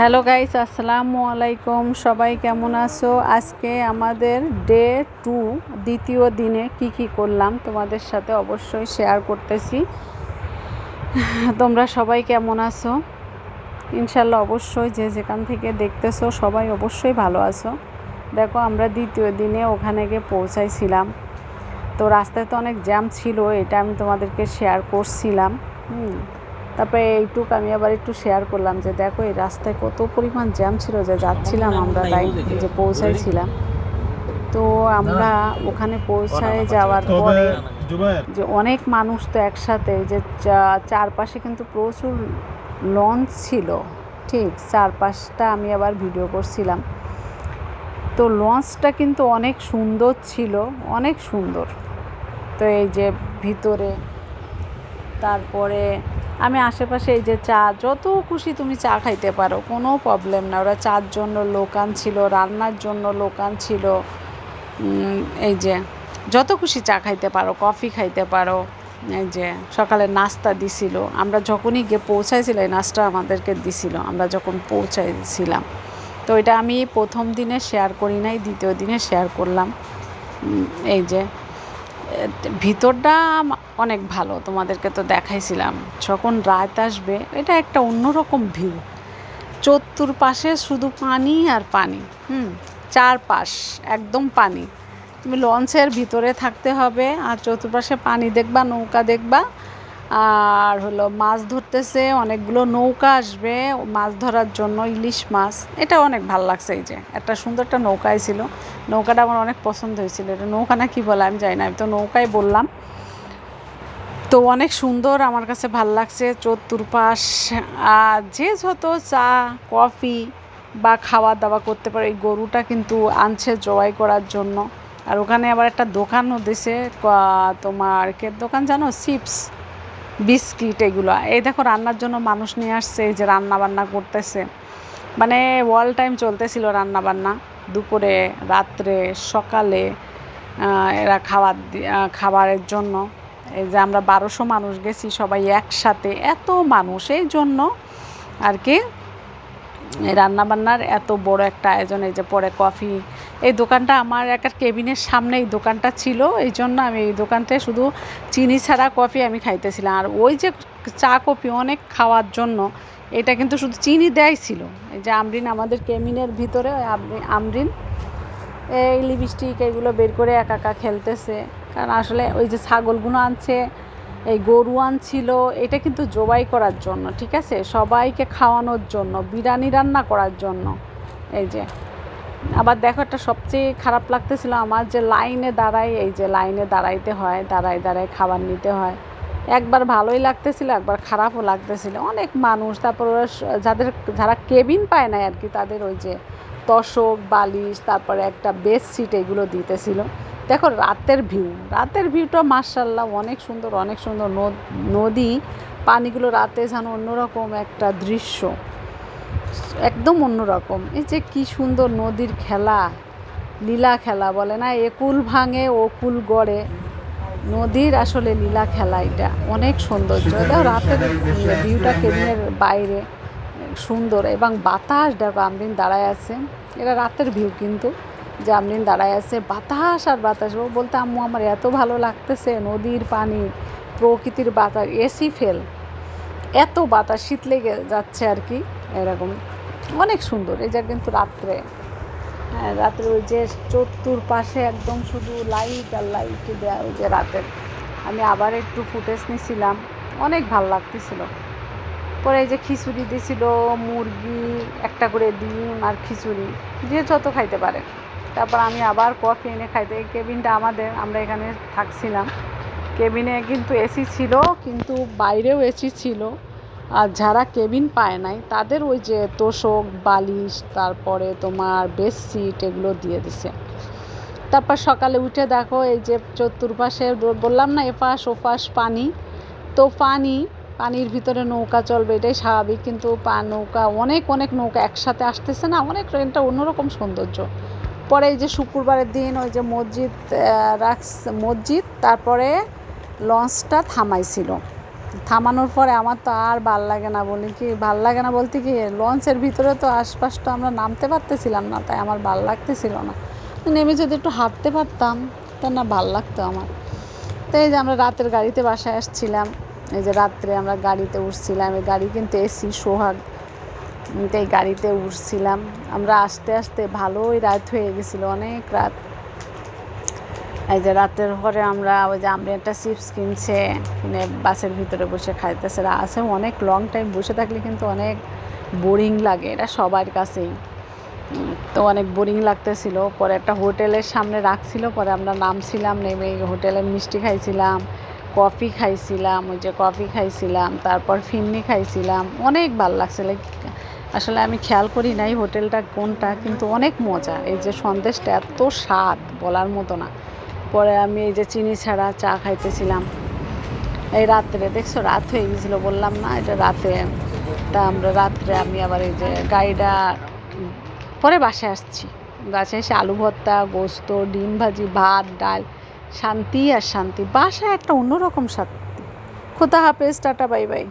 Hello guys, আসসালামু আলাইকুম। সবাই কেমন আছো? আজকে আমাদের ডে টু, দ্বিতীয় দিনে কি কি করলাম তোমাদের সাথে অবশ্যই শেয়ার করতেছি। তোমরা সবাই কেমন আছো? ইনশাল্লাহ অবশ্যই যে যেখান থেকে দেখতেছো সবাই অবশ্যই ভালো আছো। দেখো, আমরা দ্বিতীয় দিনে ওখানে গিয়ে পৌঁছাইছিলাম। তো রাস্তায় তো অনেক জ্যাম ছিল, এটা আমি তোমাদেরকে শেয়ার করছিলাম। তারপরে এইটুক আমি আবার একটু শেয়ার করলাম যে দেখো এই রাস্তায় কত পরিমাণ জ্যাম ছিল যে যাচ্ছিলাম আমরা তাই যে পৌঁছাইছিলাম। তো আমরা ওখানে পৌঁছায় যাওয়ার পরে যে অনেক মানুষ তো একসাথে যে চা- চারপাশে কিন্তু প্রচুর লঞ্চ ছিল। ঠিক চারপাশটা আমি আবার ভিডিও করছিলাম। তো লঞ্চটা কিন্তু অনেক সুন্দর ছিল অনেক সুন্দর। তো এই যে ভিতরে তারপরে আমি আশেপাশে এই যে চা, যত খুশি তুমি চা খাইতে পারো, কোনো প্রবলেম না। ওরা চার জন্য লোকান ছিল, রান্নার জন্য লোকান ছিল। এই যে, যত খুশি চা খাইতে পারো কফি খাইতে পারো, এই যে, সকালে নাস্তা দিছিল। আমরা যখনই গিয়ে পৌঁছাইছিল, এই নাস্তা আমাদেরকে দিছিল, আমরা যখন পৌঁছাইছিলাম। তো এটা আমি প্রথম দিনে শেয়ার করি নাই, দ্বিতীয় দিনে শেয়ার করলাম। এই যে ভিতরটা অনেক ভালো, তোমাদেরকে তো দেখাইছিলাম। যখন রাত আসবে, এটা একটা অন্যরকম ভিউ চতুর্পাশে শুধু পানি আর পানি, হুম, চারপাশ, একদম পানি। তুমি লঞ্চের ভিতরে থাকতে হবে আর চতুর্পাশে পানি দেখবা, নৌকা দেখবা। আর হলো মাছ ধরতেছে, অনেকগুলো নৌকা আসবে, মাছ ধরার জন্য ইলিশ মাছ। এটা অনেক ভালো লাগছে এই যে, একটা সুন্দর একটা নৌকায় ছিল। নৌকাটা আমার অনেক পছন্দ হয়েছিল। এটা নৌকা না কি বলে, আমি জানি না, আমি তো নৌকায় বললাম। তো অনেক সুন্দর, আমার কাছে ভালো লাগছে। চতুর্পাশ, আর যে যত চা, কফি বা খাওয়া দাওয়া করতে পারে, এই গরুটা কিন্তু আনছে জবাই করার জন্য। আর ওখানে আবার একটা দোকানও দিছে তোমার কে দোকান জানো? চিপস। বিস্কিট এগুলো। এই দেখো, রান্নার জন্য মানুষ নিয়ে আসছে, এই যে রান্না বান্না করতেছে। মানে ওয়াল টাইম চলতেছিল রান্না বান্না দুপুরে, রাত্রে, সকালে এরা খাবার খাবারের জন্য। এই যে আমরা বারোশো মানুষ গেছি সবাই একসাথে, এত মানুষ, এই জন্য আর কি রান্নাবান্নার এত বড় একটা আয়োজন, এই যে পরে কফি। এই দোকানটা আমার একটা কেবিনের সামনে এই দোকানটা ছিল, এই জন্য আমি এই দোকানটায় শুধু চিনি ছাড়া কফি আমি খাইতেছিলাম। আর ওই যে চা কফি অনেক খাওয়ার জন্য, এটা কিন্তু শুধু চিনি দেয় ছিল। এই যে আমরিন আমাদের কেবিনের ভিতরে আমরিন, এই লিপস্টিক এগুলো বের করে একা একা খেলতেছে। কারণ আসলে ওই যে ছাগলগুলো আনছে এই গরু আনছিল এটা কিন্তু জবাই করার জন্য, ঠিক আছে? সবাইকে খাওয়ানোর জন্য, বিরিয়ানি রান্না করার জন্য। এই যে, আবার দেখো একটা সবচেয়ে খারাপ লাগতেছিল আমার যে লাইনে দাঁড়াই এই যে লাইনে দাঁড়াইতে হয় দাঁড়াই দাঁড়াই খাবার নিতে হয়। একবার ভালোই লাগতেছিল, একবার খারাপও লাগতেছিল। অনেক মানুষ, তারপর ওরা যাদের, যারা কেবিন পায় না আর কি, তাদের ওই যে তশক বালিশ, তারপরে একটা বেড সিট এগুলো দিতেছিল। দেখো, রাতের ভিউ। রাতের ভিউটা মার্শাল্লাহ অনেক সুন্দর অনেক সুন্দর। নদ- পানিগুলো রাতে যেন অন্যরকম একটা দৃশ্য। একদম অন্যরকম। এই যে কি সুন্দর নদীর খেলা, লীলা খেলা বলে না? একুল ভাঙে ওকুল গড়ে। নদীর আসলে লীলা খেলা এটা। অনেক সৌন্দর্য। দেখো রাতের ভিউটা কেবিনের বাইরে, সুন্দর। এবং বাতাস, দেখো আমরিন দাঁড়ায় আছে। এটা রাতের ভিউ কিন্তু। আমরিন দাঁড়ায় আছে, বাতাস আর বাতাস। ও বলতে, আম্মু, আমার এত ভালো লাগতেছে, নদীর পানি, প্রকৃতির বাতাস, এসি ফেল। এত বাতাস, শীত লেগে যাচ্ছে আর কি, এরকম। অনেক সুন্দর, এই যে কিন্তু রাত্রে। হ্যাঁ রাত্রে ওই যে চতুর পাশে একদম শুধু লাইট আর লাইট দেওয়া ওই যে রাতের। আমি আবার একটু ফুটেজ নিয়েছিলাম অনেক ভালো লাগতেছিল। পরে এই যে খিচুড়ি দিছিল, মুরগি, একটা করে ডিম আর খিচুড়ি, যে যত খাইতে পারে। তারপর আমি আবার কফি এনে খাইতে, এই কেবিনটা আমাদের, আমরা এখানে থাকছিলাম। কেবিনে কিন্তু এসি ছিল, কিন্তু বাইরেও এসি ছিল, আর যারা কেবিন পায় নাই, তাদের ওই যে তোষক, বালিশ, তারপরে তোমার বেডশিট এগুলো দিয়ে দিছে। তারপর সকালে উঠে দেখো, এই যে চতুর্পাশে বললাম না, এপাশ ওপাশ পানি। তো পানি, পানির ভিতরে নৌকা চলবে, এটাই স্বাভাবিক, কিন্তু পা নৌকা, অনেক অনেক নৌকা একসাথে আসতেছে না, অনেক এটা অন্যরকম সৌন্দর্য। পরে এই যে শুক্রবারের দিন ওই যে মসজিদ রাখস মসজিদ, তারপরে লঞ্চটা থামাইছিল। থামানোর পরে আমার তো আর ভালো লাগে না বলি কি, ভালো লাগে না বলতে কি, লঞ্চের ভিতরে তো আশপাশ তো আমরা নামতে পারতেছিলাম না, তাই আমার ভালো লাগতেছিল না। নেমে যদি একটু হাঁটতে পারতাম, তা না ভালো লাগতো আমার। তো এই যে আমরা রাতের গাড়িতে বাসায় আসছিলাম, এই যে রাত্রে আমরা গাড়িতে উঠছিলাম, এই গাড়ি কিন্তু এসি, সোহাগ উম, তো এই গাড়িতে উঠছিলাম। আমরা আস্তে আস্তে ভালোই রাত হয়ে গেছিল অনেক রাত। এই যে রাতের পরে আমরা ওই যে আমরা একটা চিপস কিনছে কিনে বাসের ভিতরে বসে খাইতেছে। আছে অনেক লং টাইম বসে থাকলে কিন্তু অনেক বোরিং লাগে এটা সবার কাছেই। তো অনেক বোরিং লাগতেছিল। পরে একটা হোটেলের সামনে রাখছিল পরে আমরা নামছিলাম নেমে এই হোটেলের মিষ্টি খাইছিলাম কফি খাইছিলাম ওই যে কফি খাইছিলাম তারপর ফিন্নি খাইছিলাম। অনেক ভালো লাগছিল আসলে আমি খেয়াল করি নাই হোটেলটা কোনটা, কিন্তু অনেক মজা। এই যে সন্দেশটা এত স্বাদ বলার মতো না। পরে আমি এই যে চিনি ছাড়া চা খাইতেছিলাম। এই রাত্রে, দেখছ, রাত হয়ে গেছিল, বললাম না এটা রাতে, তা আমরা রাত্রে আমি আবার এই যে গাড়িটা পরে বাসায় আসছি। বাসায় এসে আলু ভর্তা, গোস্ত, ডিম ভাজি, ভাত, ডাল, শান্তি আর শান্তি। বাসায় একটা অন্যরকম শান্তি খুদা হাফেজ, টাটা, বাই বাই।